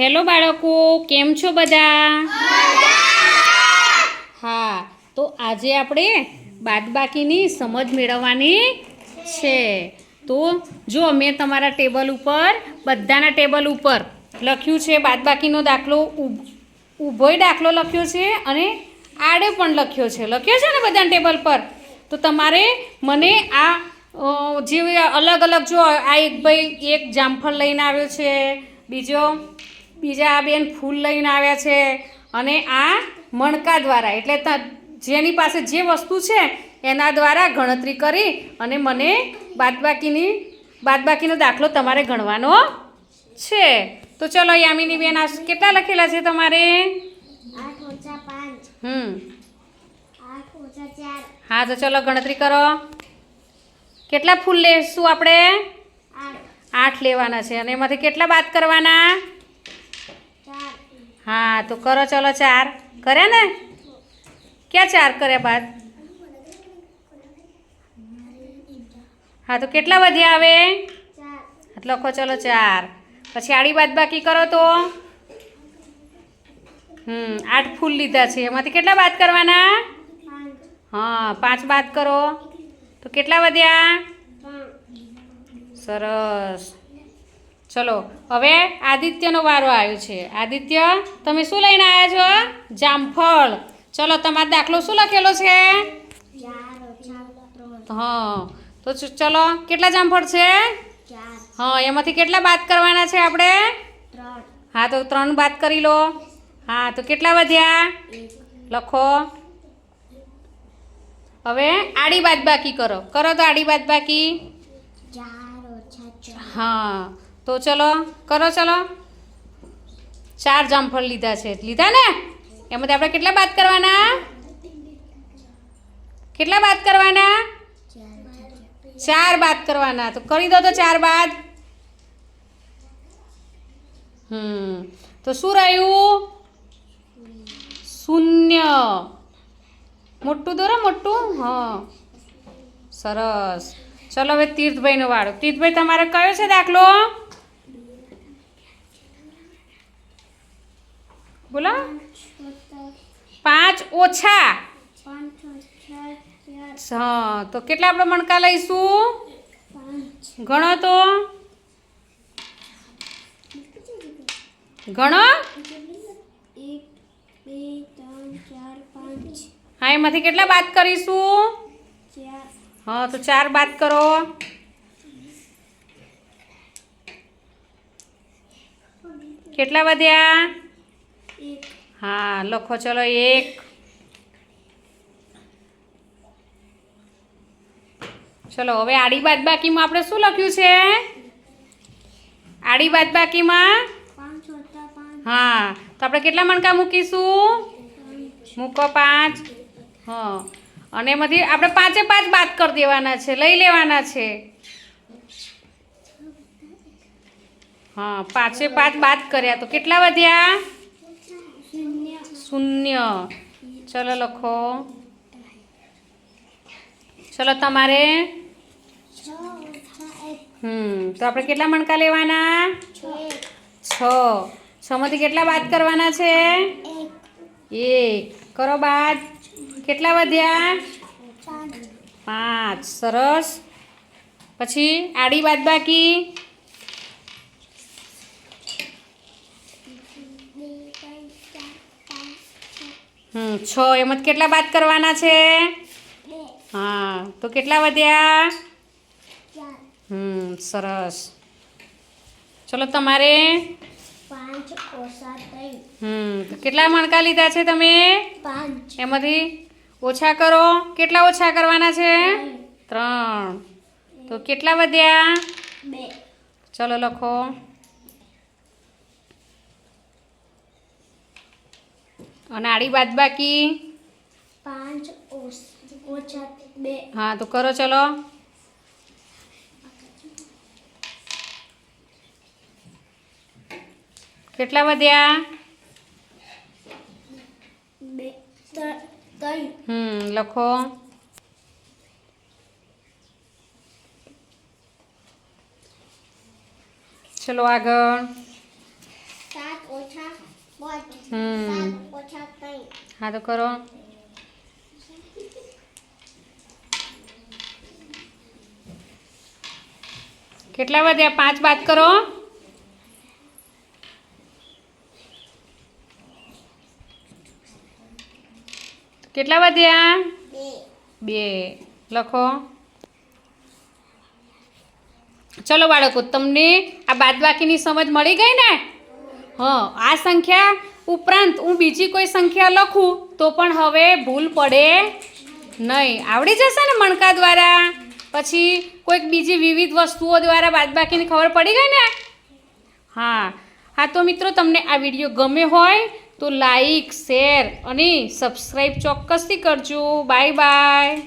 Hello બાળકો કેમ છો બધા? હા તો આજે આપણે બાદબાકીની સમજ મેળવવાની છે. તો જો મેં તમારા ટેબલ ઉપર બધાના ટેબલ ઉપર લખ્યું છે બાદબાકીનો દાખલો ઊભ- ઊભોય દાખલો લખ્યો છે અને આડે પણ લખ્યો છે. લખ્યો છે ને બધાના ટેબલ પર? તો તમારે મને આ જે અલગ અલગ જો આ એક ભાઈ એક જામફળ લઈને આવ્યો છે બીજો બીજા આ બેન ફૂલ લઈને આવ્યા છે અને આ મણકા દ્વારા એટલે જેની પાસે જે વસ્તુ છે એના દ્વારા ગણતરી કરી અને મને બાદબાકીની બાદબાકીનો દાખલો તમારે ગણવાનો છે. તો ચલો યામિની બેન આ કેટલા લખેલા છે તમારે? હમ. હા તો ચલો ગણતરી કરો. કેટલા ફૂલ લેશું આપણે? આઠ લેવાના છે અને એમાંથી કેટલા બાદ કરવાના? હા તો કરો ચલો ચાર. કર્યા ને? ક્યાં ચાર કર્યા બાદ? હા તો કેટલા વધ્યા આવે? લખો ચલો ચાર. પછી આડી બાદ બાકી કરો તો? હમ આઠ ફૂલ લીધા છે. એમાંથી કેટલા બાદ કરવાના? હા પાંચ બાદ કરો. તો કેટલા વધ્યા? સરસ. ચલો હવે આદિત્યનો વારો આવ્યો છે. આદિત્ય તમે શું લઈને આવ્યા છો? જામફળ. ચલો તમારો દાખલો શું લખેલો છે? હા તો ચલો કેટલા જામફળ છે? હા એમાંથી કેટલા બાદ કરવાના છે આપણે? હા તો ત્રણ બાદ કરી લો. હા તો કેટલા વધ્યા? લખો. હવે આડી બાદ બાકી કરો. કરો તો આડી બાદ બાકી ચાર ઓછા ચાર હા તો ચલો, કરો ચલો. ચાર જામફળ લીધા છે. લીધા ને? એમાંથી આપણે કેટલા બાદ કરવાના? કેટલા બાદ કરવાના? ચાર બાદ કરવાના. તો કરી દો તો ચાર બાદ. હમ. તો શું રહ્યું? શૂન્ય. મોટું દોરો, મોટું? હા. સરસ. ચલો હવે તીર્થભાઈનો વાળો. તીર્થભાઈ, તમારે કયો છે દાખલો? બોલો. પાંચ ઓછા. હા તો કેટલા આપણે મણકા લઈશું? ગણો તો. ગણો. હા, એમાંથી કેટલા બાદ કરીશું? હા, તો ચાર બાદ કરો. કેટલા વધ્યા? હા લખો ચલો એક. ચલો હવે આડી બાદ બાકીમાં આપણે શું લખ્યું છે? આડી બાદ બાકીમાં? પાંચ ઓછા પાંચ. હા તો આપણે કેટલા મણકા મૂકીશું? મૂકો પાંચ. હા અને એમાંથી આપણે પાંચે પાંચ બાદ કરી દેવાના છે લઈ લેવાના છે. હા પાંચે પાંચ બાદ કર્યા તો કેટલા વધ્યા? શૂન્ય. ચલો લખો. ચલો તમારે? હમ તો આપણે કેટલા મણકા લેવાના? છ. છમાંથી કેટલા બાદ કરવાના છે? એક. એક કરો બાદ. કેટલા વધ્યા? પાંચ. સરસ. પછી આડી બાદ બાકી બે ત્રણ ચાર પાંચ છ હમ છ. એમાંથી કેટલા બાદ કરવાના છે? હા તો કેટલા વધ્યા? હમ સરસ. ચલો તમારે? હમ તો કેટલા મણકા લીધા છે તમે? એમાંથી ઓછા કરો. કેટલા ઓછા કરવાના છે? ત્રણ. તો કેટલા વધ્યા? ચલો લખો. અને આડી બાદ બાકી? પાંચ ઓછા બે. હા તો કરો ચલો. કેટલા વધ્યા? બે. હમ લખો. ચલો આગળ. હમ. હા, તો કરો. કેટલા વધ્યા પાંચ બાદ કરો. કેટલા વધ્યા બે. લખો. ચલો બાળકો, તમને આ બાદબાકીની સમજ મળી ગઈ ને? હા, આ સંખ્યા ઉપરાંત હું બીજી કોઈ સંખ્યા લખું, તો પણ હવે ભૂલ પડે નહીં. આવડી જશે ને મણકા દ્વારા? પછી કોઈક બીજી વિવિધ વસ્તુઓ દ્વારા બાદબાકીની ખબર પડી ગઈ ને? હા. હા, તો મિત્રો તમને આ વીડિયો ગમે હોય તો લાઈક, શેર અને સબસ્ક્રાઈબ ચોક્કસથી કરજો. Bye bye.